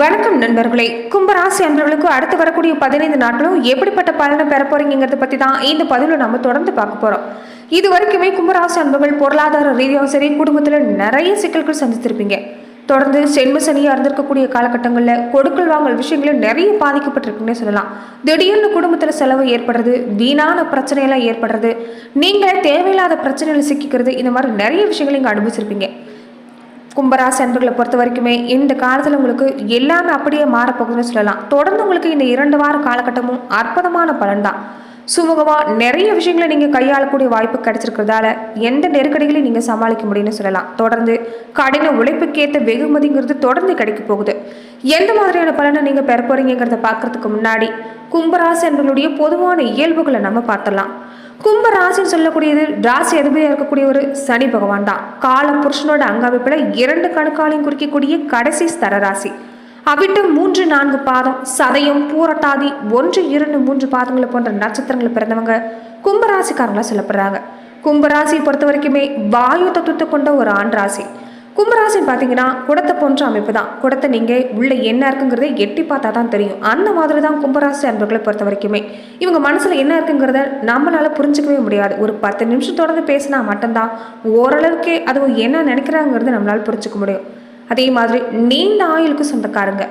வணக்கம் நண்பர்களே. கும்பராசி அன்பர்களுக்கு அடுத்து வரக்கூடிய பதினைந்து நாட்களும் எப்படிப்பட்ட பலனை பெற போறீங்கிறத பத்தி தான் இந்த பதிவில் நம்ம தொடர்ந்து பார்க்க போறோம். இது வரைக்குமே கும்பராசி அன்பர்கள் பொருளாதார ரீதியாகவும் சரி குடும்பத்தில் நிறைய சிக்கல்கள் சந்தித்திருப்பீங்க. தொடர்ந்து சென்ம சனியாக இருந்திருக்கக்கூடிய காலகட்டங்களில் கொடுக்கல் வாங்கல் விஷயங்களும் நிறைய பாதிக்கப்பட்டிருக்குன்னே சொல்லலாம். திடீர்னு குடும்பத்தில் செலவு ஏற்படுறது வீணான பிரச்சனையெல்லாம் ஏற்படுறது நீங்களே தேவையில்லாத பிரச்சனைகள் சிக்கிக்கிறது இந்த மாதிரி நிறைய விஷயங்களை இங்கே அனுபவிச்சிருப்பீங்க. கும்பராசி அன்பர்களை பொறுத்த வரைக்குமே இந்த காலத்தில் உங்களுக்கு எல்லாமே அப்படியே மாறப்போகுதுன்னு சொல்லலாம். தொடர்ந்து உங்களுக்கு இந்த இரண்டு வார காலகட்டமும் அற்புதமான பலன் தான் சுமூகமாக நிறைய விஷயங்களை நீங்கள் கையாளக்கூடிய வாய்ப்பு கிடைச்சிருக்கிறதால எந்த நெருக்கடிகளையும் நீங்கள் சமாளிக்க முடியும்னு சொல்லலாம். தொடர்ந்து கடின உழைப்புக்கேற்ற வெகுமதிங்கிறது தொடர்ந்து கிடைக்க போகுது. எந்த மாதிரியான பலனை நீங்கள் பெற போறீங்கிறத பார்க்கறதுக்கு முன்னாடி கும்பராசி அன்பர்களுடைய பொதுவான இயல்புகளை நம்ம பார்த்தலாம் கும்ப ராசின்னு சொல்லக்கூடியது ராசி அதிபதியாக இருக்கக்கூடிய ஒரு சனி பகவான் தான். கால புருஷனோட அங்கமைப்பில் இரண்டு கணுக்காலையும் குறிக்கக்கூடிய கடைசி ஸ்தர ராசி அவிட்டம் மூன்று நான்கு பாதம் சதயம் பூரட்டாதி ஒன்று இரண்டு மூன்று பாதங்களை போன்ற நட்சத்திரங்களை பிறந்தவங்க கும்பராசிக்காரங்களாக சொல்லப்படுறாங்க. கும்பராசியை பொறுத்த வரைக்குமே வாயு தத்துவத்தை கொண்ட ஒரு ஆண் ராசி. கும்பராசின்னு பார்த்தீங்கன்னா குடத்தை போன்ற அமைப்பு தான் குடத்தை நீங்கள் உள்ளே என்ன இருக்குங்கிறத எட்டி பார்த்தா தான் தெரியும். அந்த மாதிரி தான் கும்பராசி அன்பர்களை பொறுத்த வரைக்குமே. இவங்க மனசில் என்ன இருக்குங்கிறத நம்மளால் புரிஞ்சுக்கவே முடியாது. ஒரு பத்து நிமிஷம் தொடர்ந்து பேசினா மட்டும்தான் ஓரளவுக்கே அது என்ன நினைக்கிறாங்கிறத நம்மளால் புரிஞ்சிக்க முடியும். அதே மாதிரி நீண்ட ஆயுளுக்கு சொந்தக்காரங்க.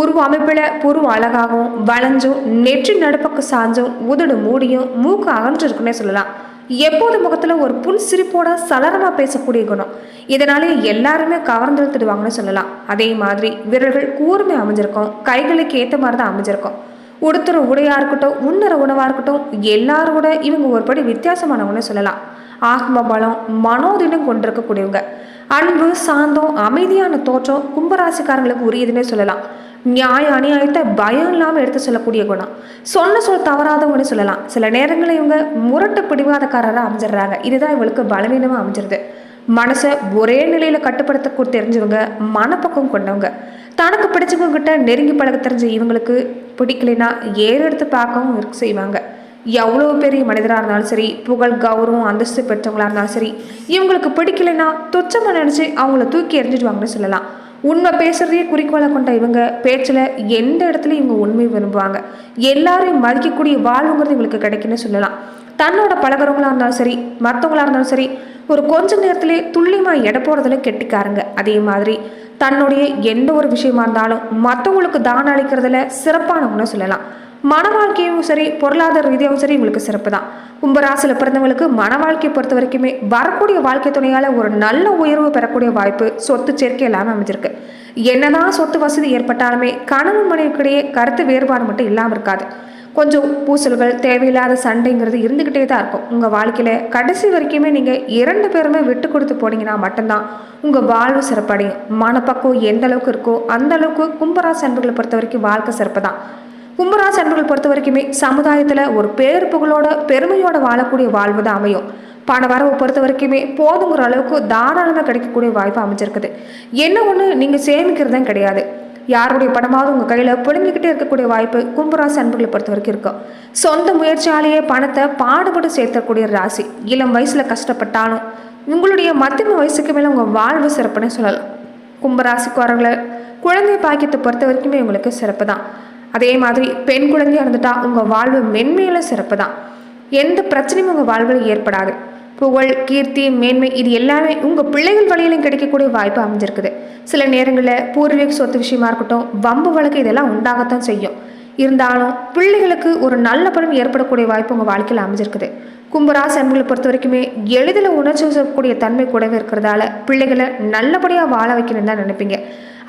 உருவ அமைப்பில் புருவ அழகாகவும் வளைஞ்சும் நெற்றி நடுப்பக்கு சாஞ்சும் உதடு மூடியும் மூக்கு அகன்று இருக்குன்னே சொல்லலாம். எப்போது முகத்தில் ஒரு புன் சிரிப்போட சலரமாக பேசக்கூடிய குணம். இதனாலே எல்லாருமே கவர்ந்தெழுத்துடுவாங்கன்னு சொல்லலாம். அதே மாதிரி விரல்கள் கூர்மை அமைஞ்சிருக்கும். கைகளுக்கு ஏற்ற மாதிரி தான் அமைஞ்சிருக்கும். உடுத்துற உடையாக இருக்கட்டும் உண்ணுற உணவாக இருக்கட்டும் எல்லாரோட இவங்க ஒருபடி வித்தியாசமானவங்கன்னு சொல்லலாம். ஆத்ம பலம் மனோதினம் கொண்டிருக்கக்கூடியவங்க. அன்பு சாந்தம் அமைதியான தோற்றம் கும்பராசிக்காரங்களுக்கு உரியதுன்னே சொல்லலாம். நியாய அநியாயத்தை பயம் இல்லாமல் எடுத்து சொல்லக்கூடிய குணம். சொன்ன சொல் தவறாதவங்கன்னு சொல்லலாம். சில நேரங்களில் இவங்க முரட்டு பிடிவாதக்காரராக அமைஞ்சிடுறாங்க. இதுதான் இவங்களுக்கு பலவீனமாக அமைஞ்சிருது. மனசை ஒரே நிலையில் கட்டுப்படுத்த தெரிஞ்சவங்க மனப்பக்கம் கொண்டவங்க. தனக்கு பிடிச்சவங்க கிட்ட நெருங்கி பழக தெரிஞ்ச இவங்களுக்கு பிடிக்கலைன்னா ஏறு எடுத்து பார்க்கவும் செய்வாங்க. எவ்வளோ பெரிய மனிதராக இருந்தாலும் சரி புகழ் கௌரவம் அந்தஸ்து பெற்றவங்களாக இருந்தாலும் சரி இவங்களுக்கு பிடிக்கலைன்னா துச்சமாக நினச்சி அவங்கள தூக்கி எறிஞ்சிடுவாங்கன்னு சொல்லலாம். உண்மை பேசுறதையே குறிக்கோளை கொண்ட இவங்க பேச்சில் எந்த இடத்துல இவங்க உண்மை விரும்புவாங்க. எல்லாரையும் மதிக்கக்கூடிய வாழ்வுங்கிறது இவங்களுக்கு கிடைக்குன்னு சொல்லலாம். தன்னோட பழகிறவங்களா இருந்தாலும் சரி மற்றவங்களா இருந்தாலும் சரி ஒரு கொஞ்ச நேரத்திலே துல்லியமாக எடை போடுறதுல கெட்டிக்காருங்க. அதே மாதிரி தன்னுடைய எந்த ஒரு விஷயமா இருந்தாலும் மற்றவங்களுக்கு தானம் அளிக்கிறதுல சிறப்பானவங்கன்னு சொல்லலாம். மன வாழ்க்கையும் சரி பொருளாதார ரீதியாகவும் சரி உங்களுக்கு சிறப்பு தான் கும்பராசியில் பிறந்தவங்களுக்கு மன வாழ்க்கையை பொறுத்த வரைக்குமே வரக்கூடிய வாழ்க்கை துணையால் ஒரு நல்ல உயர்வு பெறக்கூடிய வாய்ப்பு சொத்து சேர்க்கை எல்லாமே அமைஞ்சிருக்கு. என்னதான் சொத்து வசதி ஏற்பட்டாலுமே கணவன் மனைவிக்கிடையே கருத்து வேறுபாடு மட்டும் இல்லாமல் இருக்காது. கொஞ்சம் பூசல்கள் தேவையில்லாத சண்டைங்கிறது இருந்துக்கிட்டே தான் இருக்கும். உங்கள் வாழ்க்கையில் கடைசி வரைக்குமே நீங்கள் இரண்டு பேருமே விட்டு கொடுத்து போனீங்கன்னா மட்டும்தான் உங்கள் வாழ்வு சிறப்படையும். மனப்பக்கம் எந்த அளவுக்கு இருக்கோ அந்த அளவுக்கு கும்பராசி அன்புகளை பொறுத்த வரைக்கும் வாழ்க்கை சிறப்பு தான் கும்பராசி அன்பர்கள் பொறுத்த வரைக்குமே சமுதாயத்தில் ஒரு பேர் புகழோட பெருமையோட வாழக்கூடிய வாழ்வு தான் அமையும். பண வரவை பொறுத்த வரைக்குமே போதுங்கிற அளவுக்கு தாராளமாக கிடைக்கக்கூடிய வாய்ப்பு அமைஞ்சிருக்குது. என்ன ஒன்று நீங்கள் சேமிக்கிறது கிடையாது. யாருடைய பணமாவது உங்கள் கையில் புழுங்கிக்கிட்டே இருக்கக்கூடிய வாய்ப்பு கும்பராசி அன்புகளை பொறுத்த வரைக்கும் இருக்கும் சொந்த முயற்சியாலேயே பணத்தை பாடுபட்டு சேர்த்தக்கூடிய ராசி. இளம் வயசில் கஷ்டப்பட்டாலும் உங்களுடைய மத்தியம வயசுக்கு மேலே உங்கள் வாழ்வு சிறப்புன்னு சொல்லலாம். கும்பராசிக்காரர்களை குழந்தை பாக்கியத்தை பொறுத்த வரைக்குமே உங்களுக்கு சிறப்பு தான் அதே மாதிரி பெண் குழந்தையாக இருந்துட்டா உங்கள் வாழ்வு மென்மையில சிறப்பு தான் எந்த பிரச்சனையும் உங்கள் வாழ்வில் ஏற்படாது. புகழ் கீர்த்தி மேன்மை இது எல்லாமே உங்கள் பிள்ளைகள் வழியிலும் கிடைக்கக்கூடிய வாய்ப்பு அமைஞ்சிருக்குது. சில நேரங்களில் பூர்வீக சொத்து விஷயமா இருக்கட்டும் வம்பு வழக்கு இதெல்லாம் உண்டாகத்தான் செய்யும். இருந்தாலும் பிள்ளைகளுக்கு ஒரு நல்ல பலன் ஏற்படக்கூடிய வாய்ப்பு உங்கள் வாழ்க்கையில் அமைஞ்சிருக்குது. கும்பராசி அன்புகளை பொறுத்த வரைக்குமே எளிதில் உணர்ச்சி கூடிய தன்மை கூடவே இருக்கிறதால பிள்ளைகளை நல்லபடியாக வாழ வைக்கணும்னு தான் நினைப்பீங்க.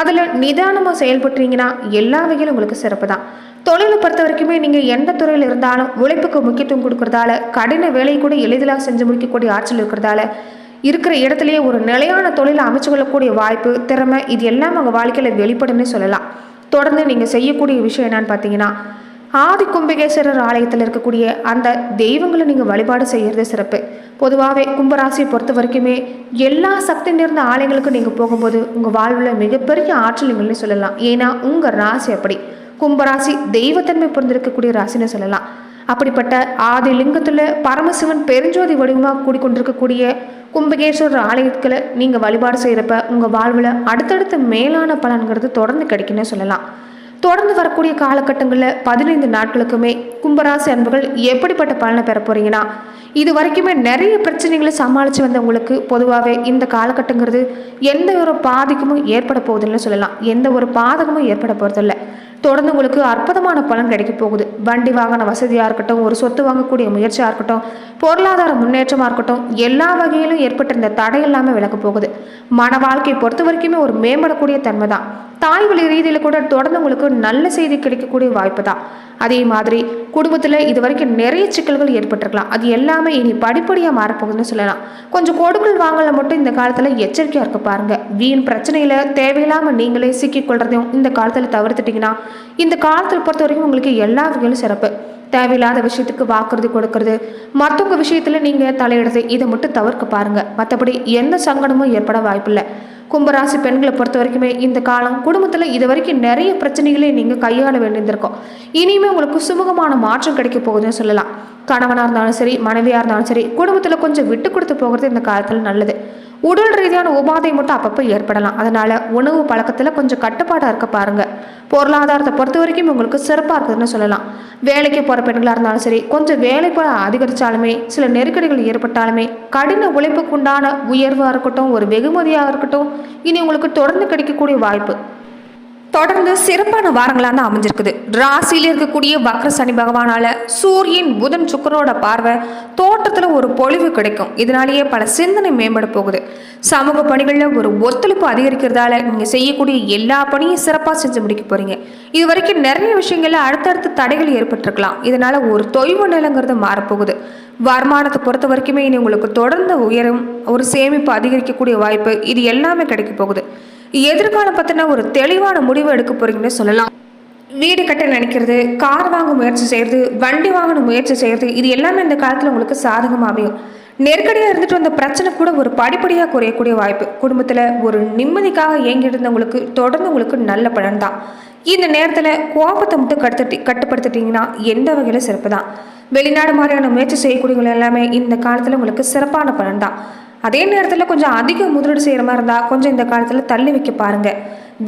அதில் நிதானமாக செயல்பட்டுறீங்கன்னா எல்லா வகையிலும் உங்களுக்கு சிறப்பு தான் தொழிலை பொறுத்த வரைக்குமே நீங்கள் எந்த துறையில் இருந்தாலும் உழைப்புக்கு முக்கியத்துவம் கொடுக்கறதால கடின வேலையை கூட எளிதிலாக செஞ்சு முடிக்கக்கூடிய ஆற்றல் இருக்கிறதால இருக்கிற இடத்துலையே ஒரு நிலையான தொழிலை அமைச்சு கொள்ளக்கூடிய வாய்ப்பு திறமை இது எல்லாம் உங்கள் வாழ்க்கையில் வெளிப்படும்னு சொல்லலாம். தொடர்ந்து நீங்கள் செய்யக்கூடிய விஷயம் என்னன்னு பார்த்தீங்கன்னா ஆதி கும்பிகேஸ்வரர் ஆலயத்தில் இருக்கக்கூடிய அந்த தெய்வங்களை நீங்கள் வழிபாடு செய்கிறது சிறப்பு. பொதுவாகவே கும்பராசியை பொறுத்த வரைக்குமே எல்லா சக்தி நிறைந்த ஆலயங்களுக்கும் நீங்கள் போகும்போது உங்கள் வாழ்வில் மிகப்பெரிய ஆற்றல் சொல்லலாம். ஏன்னா உங்கள் ராசி அப்படி. கும்பராசி தெய்வத்தன்மை புரிந்திருக்கக்கூடிய ராசின்னு சொல்லலாம். அப்படிப்பட்ட ஆதி லிங்கத்தில் பரமசிவன் பெருஞ்சோதி வடிவமாக கூடிக்கொண்டிருக்கக்கூடிய கும்பகேஸ்வரர் ஆலயத்தில் நீங்கள் வழிபாடு செய்கிறப்ப உங்கள் வாழ்வில் அடுத்தடுத்த மேலான பலன்கிறது தொடர்ந்து கிடைக்குன்னு சொல்லலாம். தொடர்ந்து வரக்கூடிய காலகட்டங்களில் பதினைந்து நாட்களுக்குமே கும்பராசி அன்புகள் எப்படிப்பட்ட பலனை பெற போறீங்கன்னா இது வரைக்குமே நிறைய பிரச்சனைகளை சமாளித்து வந்தவங்களுக்கு பொதுவாகவே இந்த காலகட்டங்கிறது எந்த ஒரு பாதிக்கமும் ஏற்பட போகுதுன்னு சொல்லலாம். எந்த ஒரு பாதகமும் ஏற்பட போகிறதில்ல தொடர்ந்து உங்களுக்கு அற்புதமான பலன் கிடைக்க போகுது. வண்டி வாகன வசதியாக இருக்கட்டும் ஒரு சொத்து வாங்கக்கூடிய முயற்சியாக இருக்கட்டும் பொருளாதார முன்னேற்றமாக இருக்கட்டும் எல்லா வகையிலும் ஏற்பட்டிருந்த தடை இல்லாமல் விலக போகுது. மன வாழ்க்கையை பொறுத்த வரைக்குமே ஒரு மேம்படக்கூடிய தன்மை தான். தாய் வழி ரீதியில் கூட தொடர்ந்து உங்களுக்கு நல்ல செய்தி கிடைக்கக்கூடிய வாய்ப்பு தான். அதே மாதிரி குடும்பத்தில் இது வரைக்கும் நிறைய சிக்கல்கள் ஏற்பட்டிருக்கலாம். அது எல்லாமே இனி படிப்படியாக மாறப்போகுதுன்னு சொல்லலாம். கொஞ்சம் கொடுக்கல் வாங்கல மட்டும் இந்த காலத்தில் எச்சரிக்கையாக இருக்க பாருங்கள் வீண் பிரச்சனையில் தேவையில்லாமல் நீங்களே சிக்கிக்கொள்றதையும் இந்த காலத்தில் தவிர்த்துட்டிங்கன்னா இந்த காலத்தில் பொறுத்த வரைக்கும் உங்களுக்கு எல்லா வகையிலும் சிறப்பு. தேவையில்லாத விஷயத்துக்கு வாக்குறுதி கொடுக்கறது. மற்றவங்க விஷயத்தில் நீங்கள் தலையிடுறது இதை மட்டும் தவிர்க்க பாருங்கள் மற்றபடி எந்த சங்கடமும் ஏற்பட வாய்ப்பில்லை. கும்பராசி பெண்களை பொறுத்த வரைக்குமே இந்த காலம் குடும்பத்தில் இது வரைக்கும் நிறைய பிரச்சனைகளை நீங்கள் கையாள வேண்டியிருந்திருக்கும். இனிமே உங்களுக்கு சுமூகமான மாற்றம் கிடைக்க போகுதுன்னு சொல்லலாம். கணவனாக இருந்தாலும் சரி மனைவியாக இருந்தாலும் சரி குடும்பத்தில் கொஞ்சம் விட்டு கொடுத்து போகிறது இந்த காலத்தில் நல்லது. உடல் ரீதியான உபாதை மட்டும் அப்பப்போ ஏற்படலாம். அதனால் உணவு பழக்கத்தில் கொஞ்சம் கட்டுப்பாடாக இருக்க பாருங்கள் பொருளாதாரத்தை பொறுத்த வரைக்கும் உங்களுக்கு சிறப்பாக இருக்குதுன்னு சொல்லலாம். வேலைக்கு போகிற பெண்களாக இருந்தாலும் சரி கொஞ்சம் வேலை போல அதிகரித்தாலுமே சில நெருக்கடிகள் ஏற்பட்டாலுமே கடின உழைப்புக்குண்டான உயர்வாக இருக்கட்டும் ஒரு வெகுமதியாக இருக்கட்டும் இனி உங்களுக்கு தொடர்ந்து கிடைக்கக்கூடிய வாய்ப்பு. தொடர்ந்து சிறப்பான வாரங்களாக தான் அமைஞ்சிருக்குது. ராசியில் இருக்கக்கூடிய வக்ர சனி பகவானால சூரியன் புதன் சுக்கரோட பார்வை தோட்டத்தில் ஒரு பொழிவு கிடைக்கும். இதனாலேயே பல சிந்தனை மேம்பட போகுது. சமூக பணிகளில் ஒரு ஒத்துழைப்பு அதிகரிக்கிறதால நீங்கள் செய்யக்கூடிய எல்லா பணியும் சிறப்பாக செஞ்சு முடிக்க போகிறீங்க இது வரைக்கும் நிறைய விஷயங்கள்ல அடுத்தடுத்த தடைகள் ஏற்பட்டிருக்கலாம். இதனால் ஒரு தொய்வு நிலங்கிறது மாறப்போகுது. வருமானத்தை பொறுத்த வரைக்குமே இனி உங்களுக்கு தொடர்ந்து உயரும் ஒரு சேமிப்பு அதிகரிக்கக்கூடிய வாய்ப்பு இது எல்லாமே கிடைக்க போகுது. எதிர்காலம் பற்றின ஒரு தெளிவான முடிவு எடுக்க போறீங்கன்னு சொல்லலாம். வீடு கட்ட நினைக்கிறது கார் வாங்க முயற்சி செய்கிறது வண்டி வாங்கணும் முயற்சி செய்கிறது இது எல்லாமே இந்த காலத்தில் உங்களுக்கு சாதகமாக அமையும். நெருக்கடியாக இருந்துட்டு வந்த பிரச்சனை கூட ஒரு படிப்படியாக குறையக்கூடிய வாய்ப்பு. குடும்பத்தில் ஒரு நிம்மதிக்காக இயங்கிட்டு இருந்தவங்களுக்கு தொடர்ந்து உங்களுக்கு நல்ல பலன் தான். இந்த நேரத்தில் கோபத்தை மட்டும் கட்டுத்தி கட்டுப்படுத்திட்டீங்கன்னா எந்த வகையில் சிறப்பு தான் வெளிநாடு மாதிரியான முயற்சி செய்யக்கூடியவங்க எல்லாமே இந்த காலத்தில் உங்களுக்கு சிறப்பான பலன் தான். அதே நேரத்தில் கொஞ்சம் அதிக முதலீடு செய்கிற மாதிரி இருந்தால் கொஞ்சம் இந்த காலத்தில் தள்ளி வைக்க பாருங்கள்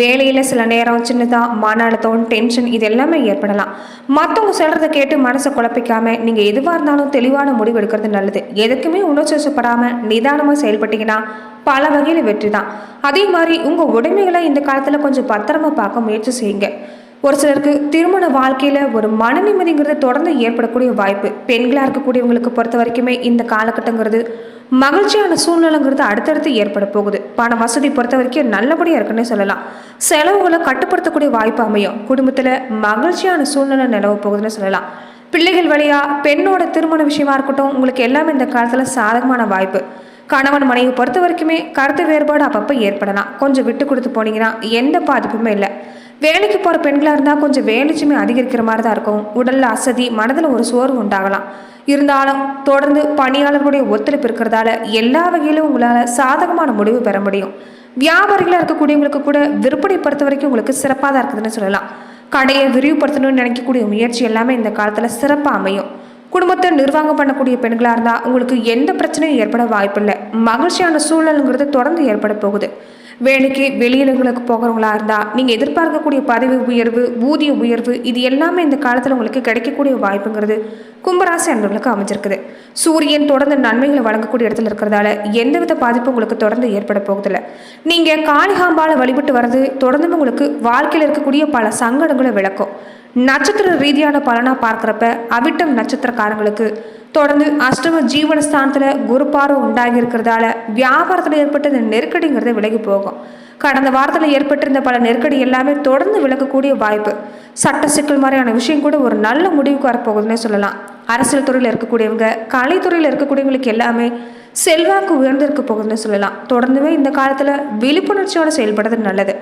வேலையில் சில நேரம் சின்னதாக மன அழுத்தம் டென்ஷன் இது எல்லாமே ஏற்படலாம். மற்றவங்க சொல்கிறத கேட்டு மனசை குழப்பிக்காமல் நீங்கள் எதுவாக இருந்தாலும் தெளிவான முடிவு எடுக்கிறது நல்லது. எதுக்குமே உணர்ச்சிப்படாமல் நிதானமாக செயல்பட்டீங்கன்னா பல வகையில் வெற்றி தான் அதே மாதிரி உங்கள் உடைமைகளை இந்த காலத்தில் கொஞ்சம் பத்திரமா பார்க்க முயற்சி செய்யுங்க. ஒரு சிலருக்கு திருமண வாழ்க்கையில் ஒரு மன நிம்மதிங்கிறது தொடர்ந்து ஏற்படக்கூடிய வாய்ப்பு. பெண்களாக இருக்கக்கூடியவங்களுக்கு பொறுத்த வரைக்குமே இந்த காலகட்டங்கிறது மகிழ்ச்சியான சூழ்நிலைங்கிறது அடுத்தடுத்து ஏற்பட போகுது. பண வசதி பொறுத்த வரைக்கும் நல்லபடியாக இருக்குன்னு சொல்லலாம். செலவுகளை கட்டுப்படுத்தக்கூடிய வாய்ப்பு அமையும். குடும்பத்தில் மகிழ்ச்சியான சூழ்நிலை நிலவ போகுதுன்னு சொல்லலாம். பிள்ளைகள் வழியாக பெண்ணோட திருமண விஷயமா இருக்கட்டும் உங்களுக்கு எல்லாமே இந்த காலத்தில் சாதகமான வாய்ப்பு. கணவன் மனைவி பொறுத்த வரைக்குமே கருத்து வேறுபாடு அப்பப்போ ஏற்படலாம். கொஞ்சம் விட்டு கொடுத்து போனீங்கன்னா எந்த பாதிப்புமே இல்லை. வேலைக்கு போகிற பெண்களாக இருந்தால் கொஞ்சம் வேலைச்சுமே அதிகரிக்கிற மாதிரி தான் இருக்கும். உடலில் அசதி மனதில் ஒரு சோர்வு உண்டாகலாம். இருந்தாலும் தொடர்ந்து பணியாளர்களுடைய ஒத்துழைப்பு இருக்கிறதால எல்லா வகையிலும் உங்களால் சாதகமான முடிவு பெற முடியும். வியாபாரிகளாக இருக்கக்கூடியவங்களுக்கு கூட விற்பனை பொறுத்த வரைக்கும் உங்களுக்கு சிறப்பாக தான் இருக்குதுன்னு சொல்லலாம். கடையை விரிவுபடுத்தணும்னு நினைக்கக்கூடிய முயற்சி எல்லாமே இந்த காலத்தில் சிறப்பாக அமையும். குடும்பத்தை நிர்வாகம் பண்ணக்கூடிய பெண்களாக இருந்தால் உங்களுக்கு எந்த பிரச்சனையும் ஏற்பட வாய்ப்பில்லை. மகிழ்ச்சியான சூழலுங்கிறது தொடர்ந்து ஏற்பட போகுது. வேலைக்கு வெளியிடங்களுக்கு போகிறவங்களா இருந்தால் நீங்கள் எதிர்பார்க்கக்கூடிய பதவி உயர்வு ஊதிய உயர்வு இது எல்லாமே இந்த காலத்தில் உங்களுக்கு கிடைக்கக்கூடிய வாய்ப்புங்கிறது கும்பராசி அன்பர்களுக்கு அமைஞ்சிருக்குது. சூரியன் தொடர்ந்து நன்மைகளை வழங்கக்கூடிய இடத்துல இருக்கிறதால எந்தவித பாதிப்பும் உங்களுக்கு தொடர்ந்து ஏற்பட போகுதில்ல. நீங்கள் காளிகாம்பால வழிபட்டு வர்றது தொடர்ந்து உங்களுக்கு வாழ்க்கையில் இருக்கக்கூடிய பல சங்கடங்களை விளக்கும். நட்சத்திர ரீதியான பலனாக பார்க்குறப்ப அவிட்டம் நட்சத்திரக்காரங்களுக்கு தொடர்ந்து அஷ்டம ஜீவனஸ்தானத்தில் குரு உண்டாகி இருக்கிறதால வியாபாரத்தில் ஏற்பட்ட இந்த நெருக்கடிங்கிறது விலகி போகும். கடந்த வாரத்தில் ஏற்பட்டிருந்த பல நெருக்கடி எல்லாமே தொடர்ந்து விலகக்கூடிய வாய்ப்பு. சட்ட சிக்கல் மாதிரியான விஷயம் கூட ஒரு நல்ல முடிவுக்கு வரப்போகுதுன்னே சொல்லலாம். அரசியல் துறையில் இருக்கக்கூடியவங்க கலைத்துறையில் இருக்கக்கூடியவங்களுக்கு எல்லாமே செல்வாக்கு உயர்ந்திருக்க போகுதுன்னு சொல்லலாம். தொடர்ந்துமே இந்த காலத்தில் விழிப்புணர்ச்சியோடு செயல்படுறது நல்லது.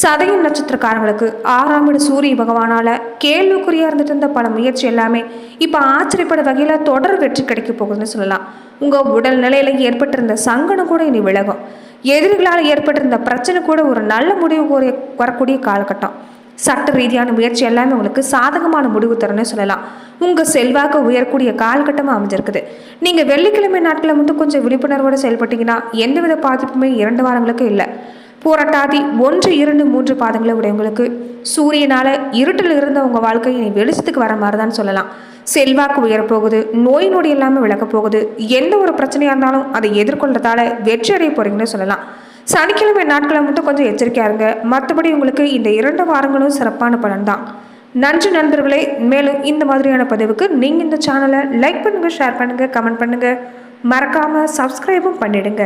சதயம் நட்சத்திரக்காரங்களுக்கு ஆறாம் வீடு சூரிய பகவானால கேள்விக்குறியாக இருந்துட்டு இருந்த பல முயற்சி எல்லாமே இப்போ ஆச்சரியப்பட வகையில் தொடர் வெற்றி கிடைக்க போகுதுன்னு சொல்லலாம். உங்கள் உடல் நிலையில் ஏற்பட்டிருந்த சங்கடம் கூட இனி விலகும். எதிரிகளால் ஏற்பட்டிருந்த பிரச்சனை கூட ஒரு நல்ல முடிவு கூறிய வரக்கூடிய காலகட்டம். சட்ட ரீதியான முயற்சி எல்லாமே உங்களுக்கு சாதகமான முடிவு தரணும்னு சொல்லலாம். உங்கள் செல்வாக்கு உயரக்கூடிய காலகட்டமாக அமைஞ்சிருக்குது. நீங்கள் வெள்ளிக்கிழமை நாட்களில் மட்டும் கொஞ்சம் விழிப்புணர்வோடு செயல்பட்டீங்கன்னா எந்தவித பாதிப்புமே இரண்டு வாரங்களுக்கு இல்லை. போராட்டாதி ஒன்று இரண்டு மூன்று பாதங்களை உடையவங்களுக்கு சூரியனால் இருட்டில் இருந்த உங்கள் வாழ்க்கை இனி வெளிச்சத்துக்கு வர மாதிரி தான் சொல்லலாம். செல்வாக்கு உயரப்போகுது நோய் நொடி இல்லாமல் விளக்கப் போகுது எந்த ஒரு பிரச்சனையாக இருந்தாலும் அதை எதிர்கொள்றதால வெற்றி அடைய போகிறீங்கன்னு சொல்லலாம். சனிக்கிழமை நாட்களை மட்டும் கொஞ்சம் எச்சரிக்கையாக இருங்க. மற்றபடி உங்களுக்கு இந்த இரண்டு வாரங்களும் சிறப்பான பலன் தான். நன்றி நண்பர்களே மேலும் இந்த மாதிரியான பதிவுக்கு நீங்கள் இந்த சேனலை லைக் பண்ணுங்கள் ஷேர் பண்ணுங்கள் கமெண்ட் பண்ணுங்கள் மறக்காமல் சப்ஸ்கிரைபும் பண்ணிடுங்க.